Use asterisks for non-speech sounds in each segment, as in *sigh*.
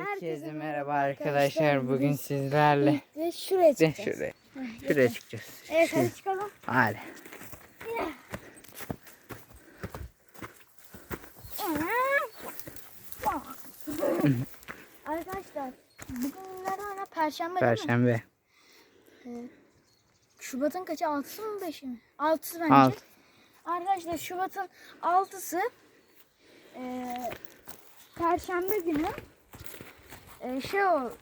Herkese merhaba arkadaşlar. Bugün sizlerle Ve şuraya de çıkacağız. şuraya, şuraya çıkacağız. Evet hadi çıkalım. Hadi. Arkadaşlar bugün hala perşembe? Perşembe. Şubat'ın kaçı? 6'sı mı 5'i mi? 6'sı bence. Alt. Arkadaşlar Şubat'ın 6'sı eee Perşembe günü eee, şey oldu.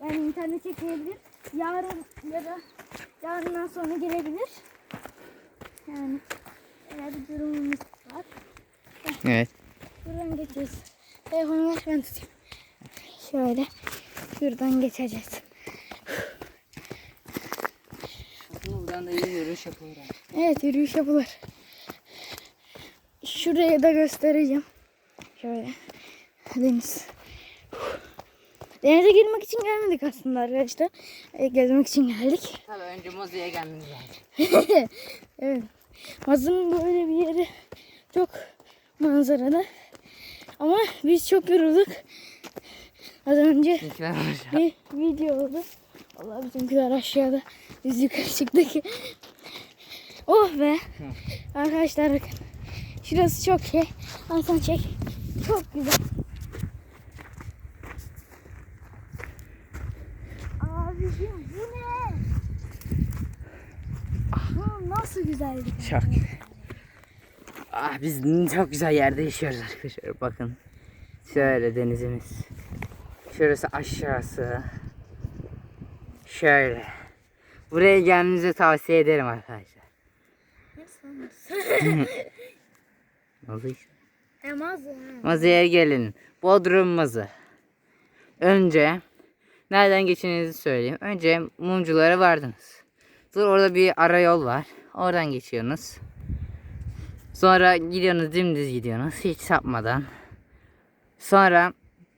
Yani internete girebilir. Yarın ya da yarından sonra girebilir. Yani öyle bir durumumuz var. Evet. Buradan geçeceğiz. Telefonu ver ben tutayım. Şöyle şuradan geçeceğiz. Buradan da iyi yürüyüş yapılır. Evet yürüyüş yapılır. Şuraya da göstereceğim. Şöyle. Deniz. Denize girmek için gelmedik aslında arkadaşlar. E, gezmek için geldik. *laughs* Tabii önce Mozi'ye gelmemiz lazım. evet. Mazın böyle bir yeri çok manzaralı. Ama biz çok yorulduk. Az önce bir video oldu. Allah bizimkiler aşağıda. Biz yukarı çıktık. *laughs* Oh be. Arkadaşlar bakın. Şurası çok şey. Hasan çek. Çok güzel. Abicim bu ne? Bu nasıl güzeldi? Çok. Ah biz çok güzel yerde yaşıyoruz arkadaşlar. Bakın. Şöyle denizimiz. Şurası aşağısı. Şöyle. Buraya gelmenizi tavsiye ederim arkadaşlar. *laughs* Nasıl işte? Emaz Mazıya gelin. Bodrum Mazı. Önce nereden geçeceğinizi söyleyeyim. Önce mumculara vardınız. Sonra orada bir ara yol var. Oradan geçiyorsunuz. Sonra gidiyorsunuz dümdüz gidiyorsunuz hiç sapmadan. Sonra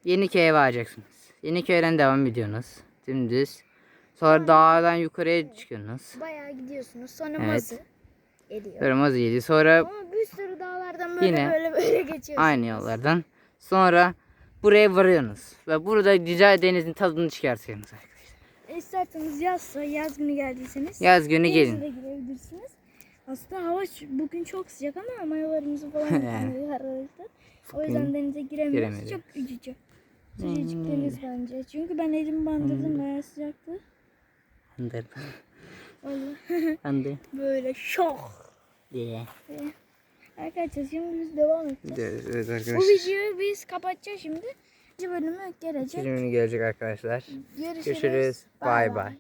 Yeniköy'e varacaksınız. Yeniköy'den devam ediyorsunuz. Dümdüz. Sonra dağdan yukarıya çıkıyorsunuz. Bayağı gidiyorsunuz. Sonra Evet. mazı ediyor. Sonra Mazı geliyor. Sonra Ama bir sürü dağlardan böyle Yine böyle böyle geçiyorsunuz. Aynı yollardan. Sonra buraya varıyorsunuz. Ve burada güzel denizin tadını çıkartıyorsunuz arkadaşlar. İsterseniz yazsa yaz günü geldiyseniz Yaz günü gelin. de girebilirsiniz. Aslında hava bugün çok sıcak ama mayolarımızı falan *laughs* yıkamıyoruz arkadaşlar. O yüzden denize giremiyoruz. giremedik. Çok üzücü. Sıcacık Hmm. deniz bence. Çünkü ben elimi bandırdım bayağı sıcaktı. Andır. Vallahi Andır. *laughs* böyle şok. Diye. Arkadaşlar şimdi biz devam edeceğiz. Evet Bu arkadaşlar. videoyu biz kapatacağız şimdi. İkinci bölümü gelecek. Filmini gelecek arkadaşlar. Görüşürüz. Görüşürüz. Bay bay.